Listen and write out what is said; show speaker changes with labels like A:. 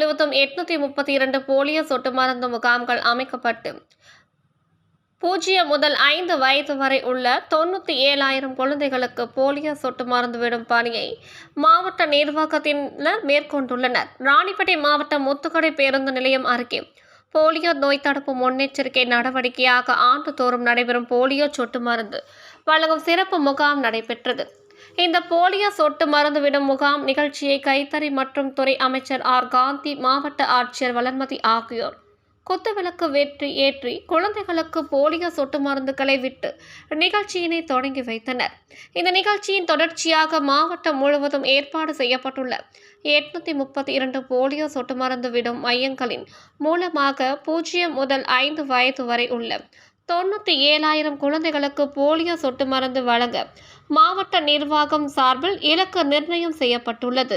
A: எட்நூத்தி முப்பத்தி இரண்டு போலியோ சொட்டு மருந்து முகாம்கள் அமைக்கப்பட்டு பூஜ்ஜியம் முதல் ஐந்து வயது வரை உள்ள தொண்ணூற்றி ஏழாயிரம் குழந்தைகளுக்கு போலியோ சொட்டு மருந்து விடும் பணியை மாவட்ட நிர்வாகத்தினர் மேற்கொண்டுள்ளனர். ராணிப்பேட்டை மாவட்டம் முத்துக்கடை பேருந்து நிலையம் அருகே போலியோ நோய் தடுப்பு முன்னெச்சரிக்கை நடவடிக்கையாக ஆண்டுதோறும் நடைபெறும் போலியோ சொட்டு மருந்து வழங்கும் சிறப்பு முகாம் நடைபெற்றது. இந்த போலியோ சொட்டு மருந்து விடும் முகாம் நிகழ்ச்சியை கைத்தறி மற்றும் துறை அமைச்சர் ஆர். காந்தி மாவட்ட ஆட்சியர் வளர்மதி ஆகியோர் குத்துவிளக்கு வெற்றி ஏற்றி குழந்தைகளுக்கு போலியோ சொட்டு மருந்துகளை விட்டு நிகழ்ச்சியினை தொடங்கி வைத்தனர். இந்த நிகழ்ச்சியின் தொடர்ச்சியாக மாவட்டம் முழுவதும் ஏற்பாடு செய்யப்பட்டுள்ள எட்நூத்தி முப்பத்தி இரண்டு போலியோ சொட்டு மருந்து விடும் மையங்களின் மூலமாக பூஜ்ஜியம் முதல் ஐந்து வயது வரை உள்ள தொண்ணூற்றி ஏழாயிரம் குழந்தைகளுக்கு போலியோ சொட்டு மருந்து வழங்க மாவட்ட நிர்வாகம் சார்பில் இலக்கு நிர்ணயம் செய்யப்பட்டுள்ளது.